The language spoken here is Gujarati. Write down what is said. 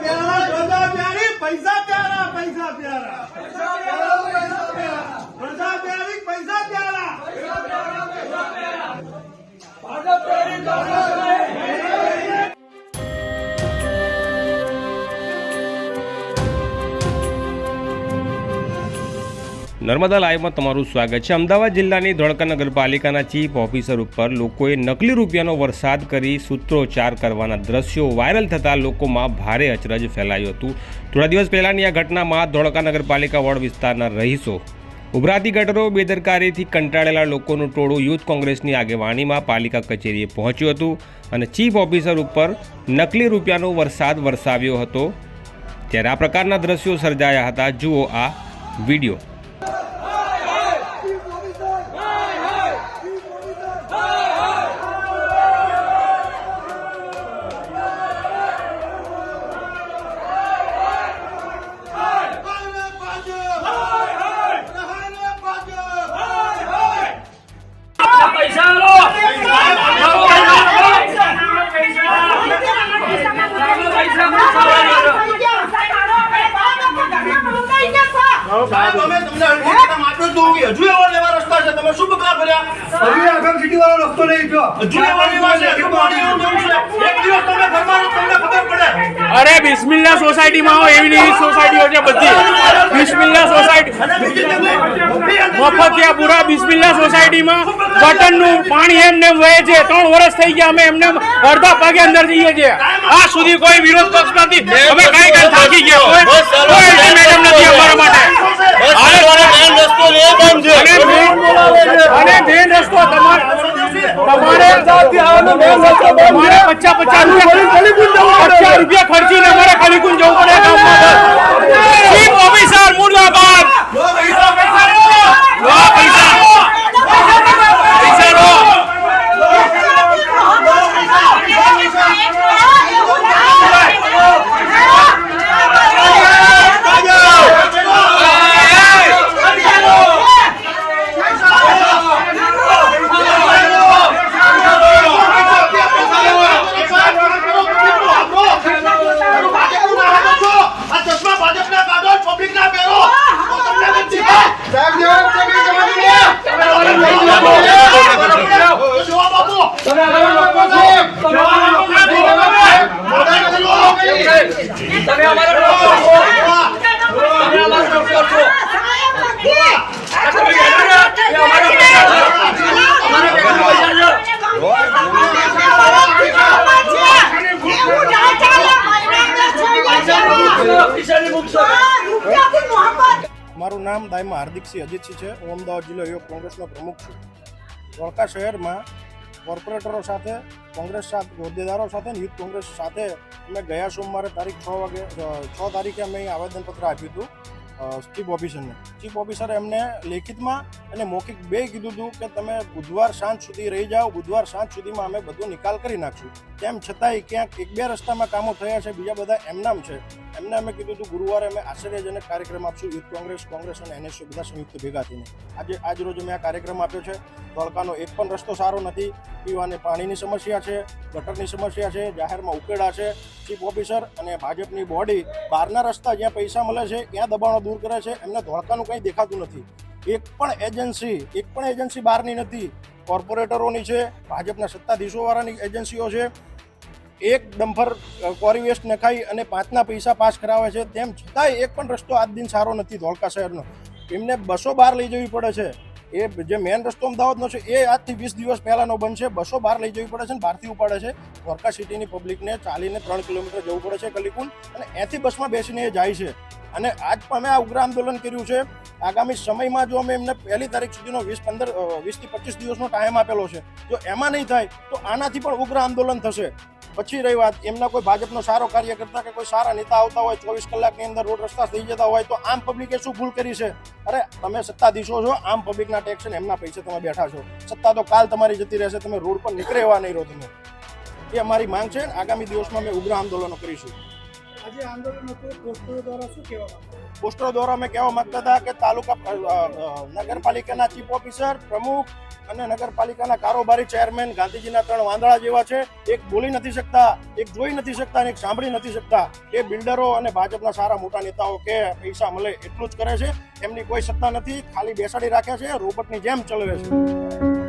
પ્યારા પૈસા પ્યારા પૈસા પ્યારા. પ્રજા પ્યારી પૈસા પ્યારા. નર્મદા લાઈવમાં તમારું સ્વાગત છે. અમદાવાદ જિલ્લાની ધોળકા નગરપાલિકાના ચીફ ઓફિસર ઉપર લોકોએ નકલી રૂપિયાનો વરસાદ કરી સૂત્રોચ્ચાર કરવાના દ્રશ્યો વાયરલ થતાં લોકોમાં ભારે અચરજ ફેલાયું હતું. થોડા દિવસ પહેલાંની આ ઘટનામાં ધોળકા નગરપાલિકા વોર્ડ વિસ્તારના રહીશો, ઉભરાતી ગટરો, બેદરકારીથી કંટાળેલા લોકોનું ટોળું યુથ કોંગ્રેસની આગેવાનીમાં પાલિકા કચેરીએ પહોંચ્યું હતું અને ચીફ ઓફિસર ઉપર નકલી રૂપિયાનો વરસાદ વરસાવ્યો હતો. ત્યારે આ પ્રકારના દ્રશ્યો સર્જાયા હતા. જુઓ આ વીડિયો. ઘરમાં રહો, તમને ખબર પડે. અરે બિસ્મિલ્લા સોસાયટીમાં હો એવી નહીં સોસાયટીઓ છે બધી. બિસ્મિલ્લા સોસાયટી તકલીફ મફતિયાપુરા બિસ્મિલ્લા સોસાયટીમાં ગટરનું પાણી એમને એમ વહે છે. ત્રણ વર્ષ થઈ ગયા અમે એમને અડધા પગે અંદર જઈએ છીએ. આ સુધી કોઈ વિરોધ પક્ષ નથી. અમે કઈ કઈ થાકી ગયા કોઈ અલ્ટિમેટમ નથી અમારા માટે. અને મેન રસ્તો તમારે પચાસ પચાસ રૂપિયા ખર્ચીને અમારે કલીકુંજ જવું પડે ગામમાં ચીફ ઓફિસર મુર્દાબાદ લો પૈસા પૈસા લો આ ચશ્મા ભાજપના કાઢો પબ્લિકના પહેરો તો તમને નથી સાહેબ જવાબ જવાબ આપો મારું નામ દાયમા હાર્દિકસિંહ અજીતસિંહ છે. હું અમદાવાદ જિલ્લા યુવક કોંગ્રેસનો પ્રમુખ છું. ધોળકા શહેરમાં કોર્પોરેટરો સાથે, કોંગ્રેસ સાથે, હોદ્દેદારો સાથે યુથ કોંગ્રેસ સાથે અમે ગયા સોમવારે તારીખ છ વાગે છ તારીખે અમે અહીં આવેદનપત્ર આપ્યું હતું ચીફ ઓફિસરને. ચીફ ઓફિસરે એમને લેખિતમાં અને મૌખિક બે કીધું હતું કે તમે બુધવાર સાંજ સુધી રહી જાઓ, બુધવાર સાંજ સુધીમાં અમે બધો નિકાલ કરી નાખશું. તેમ છતાંય ક્યાંક એક બે રસ્તામાં કામો થયા છે, બીજા બધા એમનામ છે. એમને અમે કીધું હતું, ગુરુવારે અમે આશ્ચર્યજનક કાર્યક્રમ આપશું. યુથ કોંગ્રેસ કોંગ્રેસ અને એનએસયુ બધા સંયુક્ત ભેગા થઈને. આજે, આજ રોજ અમે આ કાર્યક્રમ આપ્યો છે. ધોળકાનો એક પણ રસ્તો સારો નથી. પીવાને પાણીની સમસ્યા છે, ગટરની સમસ્યા છે, જાહેરમાં ઉકેડા છે. ચીફ ઓફિસર અને ભાજપની બોડી બહારના રસ્તા જ્યાં પૈસા મળે છે, ત્યાં દબાણો દૂર કરે છે. એમને ધોળકાનું કંઈ દેખાતું નથી. એક પણ એજન્સી, એક પણ એજન્સી બહારની નથી. કોર્પોરેટરોની છે, ભાજપના સત્તાધીશોવાળાની એજન્સીઓ છે. એક ડમ્ફર કોરી વેસ્ટ નખાઈ અને પાંચના પૈસા પાસ કરાવે છે, તેમ છતાંય એક પણ રસ્તો આજ દિન સારો નથી ધોળકા શહેરનો. એમને બસો બહાર લઈ જવી પડે છે. એ જે મેન રસ્તો અમદાવાદનો છે, એ આજથી વીસ દિવસ પહેલાંનો બનશે. બસો બહાર લઈ જવી પડે છે અને બહારથી ઉપાડે છે. ધોળકા સિટીની પબ્લિકને ચાલીને ત્રણ કિલોમીટર જવું પડે છે કલીકુલ અને એથી બસમાં બેસીને એ જાય છે. અને આજ અમે આ ઉગ્ર આંદોલન કર્યું છે. આગામી સમયમાં જો અમે એમને પહેલી તારીખ સુધીનો વીસ પંદર વીસથી પચીસ દિવસનો ટાઈમ આપેલો છે, જો એમાં નહીં થાય, તો આનાથી પણ ઉગ્ર આંદોલન થશે. પછી રહી વાત, એમના કોઈ ભાજપનો સારો કાર્ય કરતા કે કોઈ સારા નેતા આવતા હોય, ચોવીસ કલાકની અંદર રોડ રસ્તા થઈ જતા હોય, તો આમ પબ્લિકે શું ભૂલ કરી છે? અરે, તમે સત્તાધીશો છો, આમ પબ્લિકના ટેક્સ ને એમના પૈસે તમે બેઠા છો. સત્તા તો કાલ તમારી જતી રહેશે, તમે રોડ પર નીકળે એવા નહીં રહો તમે. એ અમારી માંગ છે આગામી દિવસમાં અમે ઉગ્ર આંદોલનો કરીશું. આજે આંદોલન હતું પોસ્ટરો દ્વારા શું કહેવા માંગો? પોસ્ટરો દ્વારા અમે કહેવા માંગતા હતા કે તાલુકા નગરપાલિકાના ચીફ ઓફિસર, પ્રમુખ અને નગરપાલિકાના કારોબારી ચેરમેન ગાંધીજીના ત્રણ વાંદળા જેવા છે. એક બોલી નથી શકતા, એક જોઈ નથી શકતા અને એક સાંભળી નથી શકતા એ બિલ્ડરો અને ભાજપના સારા મોટા નેતાઓ કે પૈસા મળે એટલું જ કરે છે. એમની કોઈ સત્તા નથી, ખાલી બેસાડી રાખે છે, રોબોટની જેમ ચલાવે છે.